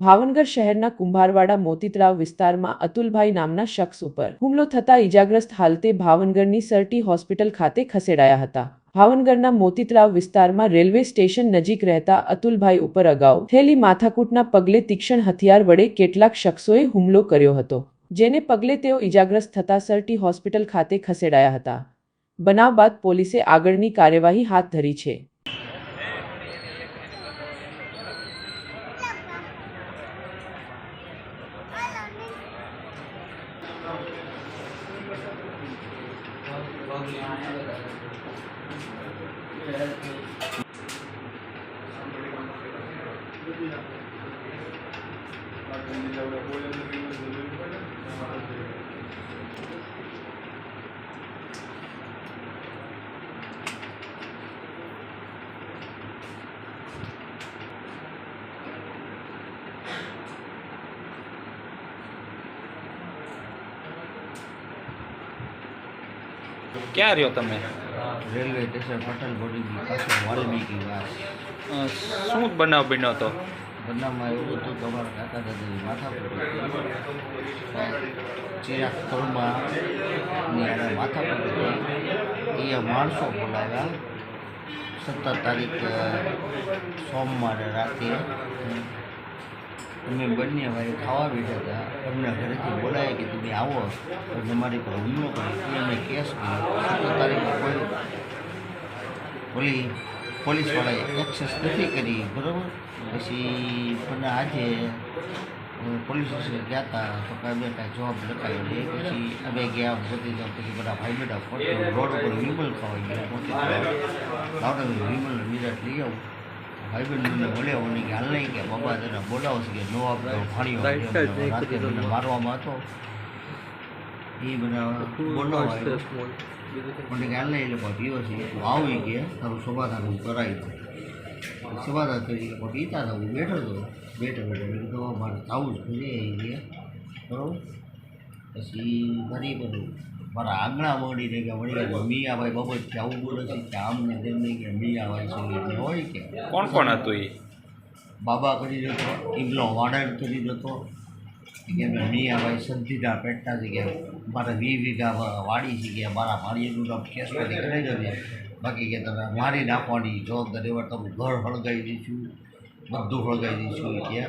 ભાવનગર શહેરના કુંભારવાડા મોતીતળાવ વિસ્તારમાં અતુલભાઈ નામના શખ્સ ઉપર હુમલો થતા ઇજાગ્રસ્ત હાલતે ભાવનગરની સરટી હોસ્પિટલ ખાતે ખસેડાયા હતા. ભાવનગરના મોતીતળાવ વિસ્તારમાં રેલવે સ્ટેશન નજીક રહેતા અતુલભાઈ ઉપર અગાઉ થયેલી માથાકૂટના પગલે તીક્ષ્ણ હથિયાર વડે કેટલાક શખ્સોએ હુમલો કર્યો હતો, જેને પગલે તેઓ ઇજાગ્રસ્ત થતા સરટી હોસ્પિટલ ખાતે ખસેડાયા હતા. બનાવ બાદ પોલીસે આગળની કાર્યવાહી હાથ ધરી છે. الدولة هو الذي ينزل ક્યાં રહ્યો તમે? રેલવે સ્ટેશન અ, શું બનાવ બન્યો હતો બનાવમાં એવું હતું કે અમારા કાકા દાદાની માથા પર ચિરાગ અને માથા પર એ માણસો બોલાવ્યા. સત્તર તારીખ સોમવારે રાતે અમે બંને ભાઈ ખાવા બેઠા હતા. અમને ઘરેથી બોલાય કે તમે આવો. તો તમારી પર હુમલો કરે એ અમે કેસ કર્યો. તારીખે કોઈ પોલી, પોલીસવાળાએ એક્સેસ નથી કરી, બરાબર? પછી પણ આજે પોલીસ સ્ટેશન ગયા હતા તો કાંઈ અમે કાંઈ જવાબ લખાયો પછી અમે ગયા પોતે તો પછી બધા ભાઈ બેટા ફોટો, રોડ ઉપર વિમલ ખાવા ગયા. પોતે લાવતા વિમલ નિરાટ લઈ આવું. મને બોલ્યા મને કે હાલ નહીં કે બાબા તને બોલાવો કે નો આપતો રાતે મને મારવામાં હતો. એ બધા બોલાવા મને કે હાલ નહીં પીવો છે તું આવી ગયા તારું સમાધાન હું કરાવી દઉં. સમાધાન કરી પીતા હતા હું બેઠો હતો. બેઠો બેઠો મેં કીધું મારે જવું જ ઘરે એ ગયા. બરાબર? પછી ફરી બધું મારા આંગણા મળી રહી ગયા મી ગયા બાબત કે આવું બોલે છે કે આમ ને તેમ નહીં કે મિયાભાઈ છે એટલે હોય કે. કોણ કોણ હતું એ? બાબા કરી જતો ઇમલો વાડન કરી જતો કે મી મિયાભાઈ સંધીના પેટના છે કે મારે વી વીઘા વાડી છે કે મારા ભાણીએનું નામ કેસ કરી દેજે. બાકી કે તમે મારી નાખવાની જવાબદારી એવા તમે ઘર હળગાવી દઈશું બધું હળગાવી દઈશું કે